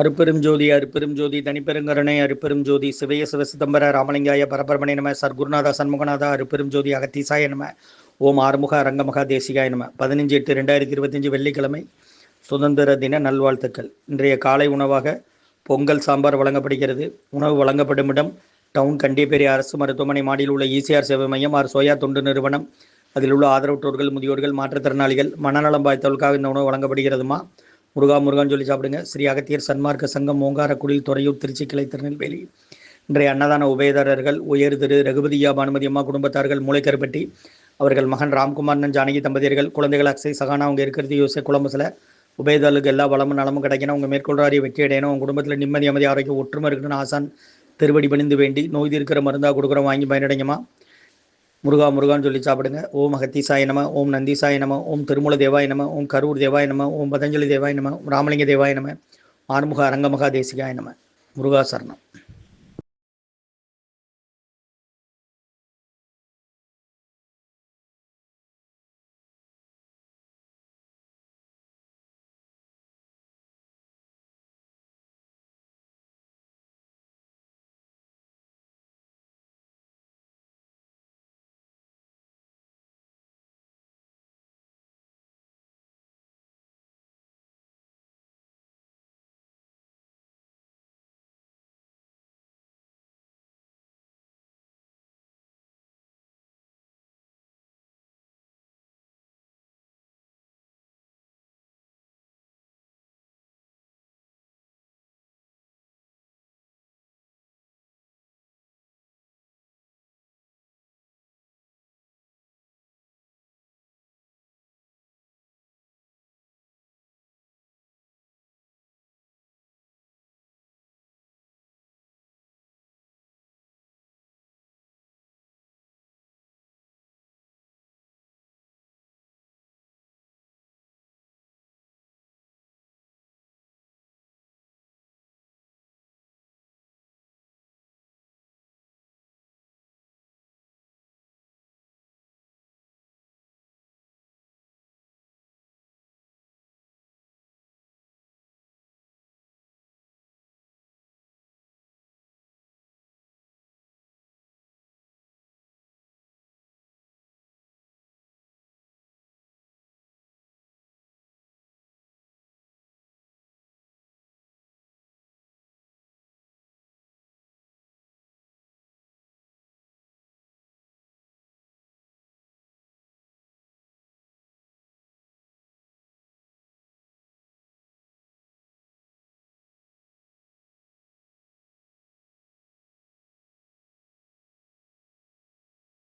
அருப்பெரும் ஜோதி அருப்பெரும் ஜோதி தனிப்பெருங்கருணை அருப்பெரும் ஜோதி சிவைய சிவ சிதம்பர ராமலிங்காய பரபரமணி நம சர்க்குருநாதா சண்முகநாதா அருப்பெரும் ஜோதி அகத்தீசாய நம ஓம் ஆறுமுக அரங்கமகா தேசிகாய நம. பதினஞ்சு எட்டு ரெண்டாயிரத்தி இருபத்தஞ்சு வெள்ளிக்கிழமை சுதந்திர தின நல்வாழ்த்துக்கள். இன்றைய காலை உணவாக பொங்கல் சாம்பார் வழங்கப்படுகிறது. உணவு வழங்கப்படும் இடம் டவுன் கண்டிப்பேரி அரசு மருத்துவமனை மாடியில் உள்ள இசிஆர் சேவை மையம். ஆர் சோயா தொண்டு நிறுவனம். அதில் உள்ள ஆதரவற்றோர்கள் முதியோர்கள் மாற்றுத்திறனாளிகள் மனநலம் பாய்த்தவர்களுக்காக இந்த உணவு வழங்கப்படுகிறதுமா? முருகா முருகான்னு சொல்லி சாப்பிடுங்க. ஸ்ரீ அகத்தியர் சன்மார்க்க சங்கம் ஓங்காரக்குடியில் துறையூர் திருச்சி கிளை திருநெல்வேலி. இன்றைய அன்னதான உபயதாரர்கள் உயர் திரு ரகுபதியா பானுமதி அம்மா குடும்பத்தார்கள் மூளைக்கருப்பட்டி அவர்கள் மகன் ராம்குமார் ஜானகி தம்பதியர்கள் குழந்தைகள் அக்ஷய் சகானா அவங்க இருக்கிறது யோசிய குழம்புல உபயதாளுக்கு எல்லா வளமும் நலமும் கிடைக்கணும். அவங்க மேற்கொள்றாரிய வெற்றி அடையணும். உங்கள் குடும்பத்தில் நிம்மதி அமைதி ஆரோக்கியம் ஒற்றுமை இருக்கணும்னு ஆசான் திருவடி பணிந்து வேண்டி நோய் தீர்க்கிற மருந்தாக கொடுக்குறோம். வாங்கி பயனடைங்கம்மா முருகா முருகான்னு சொல்லி சாப்பிடுங்க. ஓம் அகத்தீசாய நம ஓம் நந்தீசாய நம ஓம் திருமூல தேவாய நம ஓம் கரூர் தேவாய நம ஓம் பதஞ்சலி தேவாய நம ராமலிங்க தேவாய நம ஆறுமுக அரங்கமகா தேசிகாய நம. முருகா சரணம்.